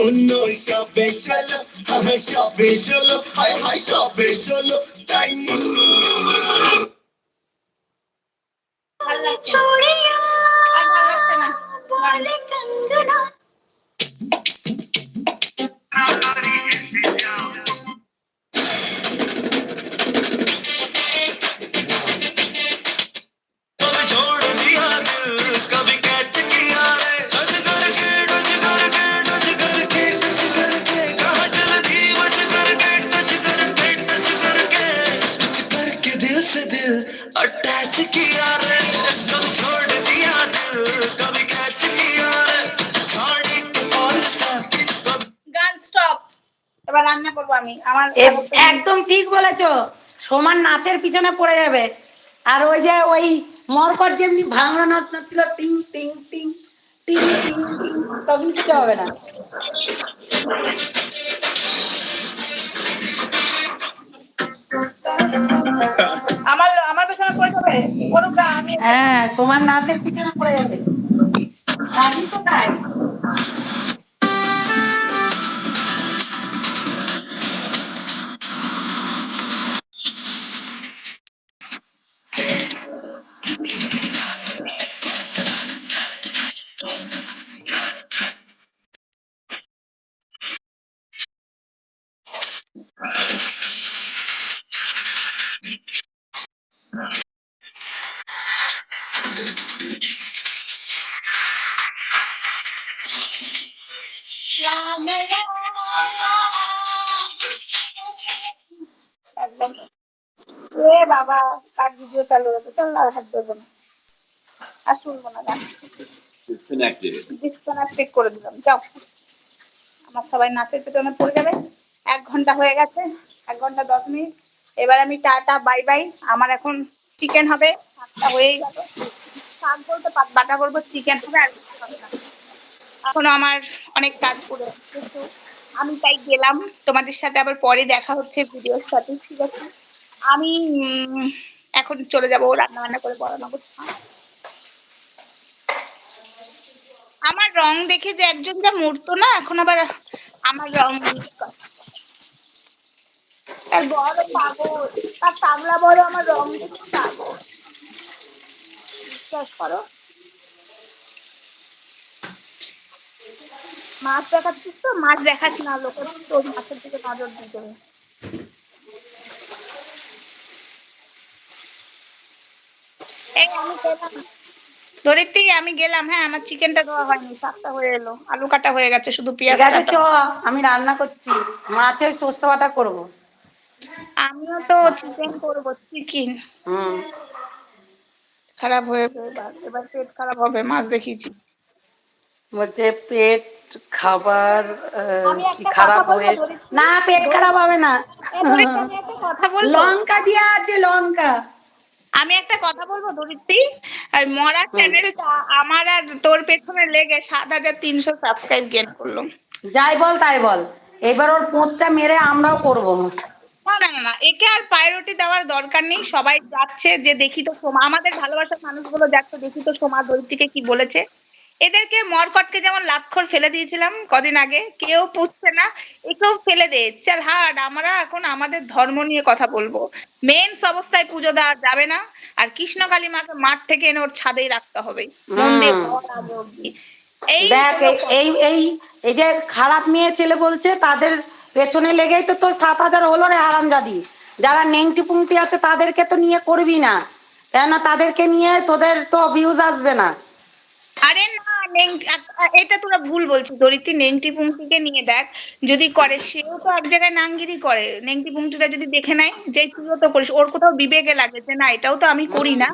শোনো সবে চলো আহে সবে চলো হাই হাই সবে চলো টাইম ছোড়িয়া আর ভালো अटैच किया रे कभी छोड़ दिया दिल कभी कैच किया रे साड़ी के कौन सा कभी গান স্টপ এবার রান্না করবো আমি আমার এ- একদম ঠিক বলেছো সমান নাচের পিছনে পড়ে যাবে আর ওই যে ওই মরকট যেমনি ভাঙড়া নাচ নাচছিল টিং টিং টিং টিং টিং টিং তখন কিছু হবে না হ্যাঁ সমান নাচের পিছনে পড়ে যাবে। তো তাই বাবা কার ভিডিও চালু হচ্ছে চল না হাত দেবো না। আর শুনব না গান ডিসকানেক্টেড করে দিলাম যাও। আমার সবাই নাচের পেছনে পড়ে যাবে। এক ঘণ্টা হয়ে গেছে এক ঘণ্টা দশ মিনিট। এবার আমি টাটা বাই বাই। আমার এখন চিকেন হবে শাকটা হয়েই গেল। শাক বলতে বাটা করব চিকেন হবে আর। এখনও আমার অনেক কাজ করে কিন্তু আমি তাই গেলাম। তোমাদের সাথে আবার পরে দেখা হচ্ছে ভিডিওর সাথে ঠিক আছে? আমি এখন চলে যাব রান্না বান্না করে করতে আমার রং দেখে যে একজন যা মরতো না, এখন আবার আমার রং আর বড় বড় আমার রং দেখে বিশ্বাস করো। মাছ দেখাচ্ছিস তো? মাছ দেখাস না, লোকের তোর মাছের দিকে নজর দিতে হবে এই আমি গেলাম ধরিত্রী আমি গেলাম। হ্যাঁ আমার চিকেনটা দেওয়া হয়নি শাকটা হয়ে এলো। আলু কাটা হয়ে গেছে শুধু পেঁয়াজ চ আমি রান্না করছি। মাছের সর্ষে বাটা করব। আমিও তো চিকেন করব চিকেন। হুম। খারাপ হয়ে এবার পেট খারাপ হবে মাছ দেখিয়েছি। বলছে পেট খাবার খারাপ হয়ে না পেট খারাপ হবে না। লঙ্কা দিয়া আছে লঙ্কা। আমি একটা কথা বলব ধরিত্রী আর মরা চ্যানেলটা আমার আর তোর পেছনে লেগে সাত হাজার তিনশো সাবস্ক্রাইব গেন করল। যাই বল তাই বল। এবার ওর পোঁচটা মেরে আমরাও করব। না না না না একে আর প্রায়োরিটি দেওয়ার দরকার নেই। সবাই যাচ্ছে যে দেখি তো সোমা আমাদের ভালোবাসার মানুষগুলো যাচ্ছে দেখি তো সোমা দরিদ্রিকে কি বলেছে। এদেরকে মরকটকে যেমন লাতখর ফেলে দিয়েছিলাম কদিন আগে কেউ পুষছে না একেও ফেলে দে চল হাট আমরা এখন আমাদের ধর্ম নিয়ে কথা বলব। মেন্স অবস্থায় পুজো দেওয়া যাবে না আর কৃষ্ণকালী মাকে মাঠ থেকে এনে ওর ছাদেই রাখতে হবে। মন্দির। এই এই- এই যে খারাপ মেয়ে ছেলে বলছে তাদের পেছনে লেগেই তো তোর সাত হাজার হলো রে হারামজাদি। যারা নেংটি পুংটি আছে তাদেরকে তো নিয়ে করবি না। কেন তাদেরকে নিয়ে তোদের তো ভিউজ আসবে না। আরে এটা তোরা ভুল বলছিস ধরিত্রী নেংটি পুংটিকে নিয়ে দেখ, যদি করে, সেও তো এক জায়গায় নাঙ্গিরি করে। নেংটি পুংটিটা যদি দেখে নেয়, যে তুইও তো করিস, ওর কোথাও বিবেকে লাগে যে না, এটাও তো আমি করি না।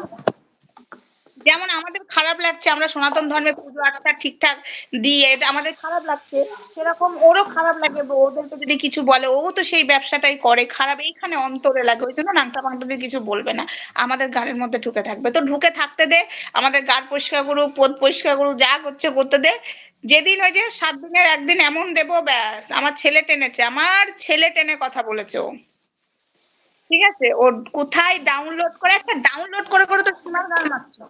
যেমন আমাদের খারাপ লাগছে, আমরা সনাতন ধর্মে পুজো আচ্ছা ঠিকঠাক দিয়ে আমাদের খারাপ লাগছে, সেরকম ওরও খারাপ লাগে, ওদেরকে যদি কিছু বলে, ও তো সেই ব্যবসাটাই করে, খারাপ এইখানে অন্তরে লাগে, ওই জন্য নাংটা দিয়ে কিছু বলবে না, আমাদের গানের মধ্যে ঢুকে থাকবে, তো ঢুকে থাকতে দে, আমাদের গার পরিষ্কার করুক, পদ পরিষ্কার করুক, যা করছে করতে দে, যেদিন ওই যে সাত দিনের একদিন এমন দেবো, ব্যাস, আমার ছেলে টেনেছে, আমার ছেলে টেনে কথা বলেছে ও, ঠিক আছে, ওর কোথায় ডাউনলোড করে, একটা ডাউনলোড করে করে তো সোনার গান মারছো।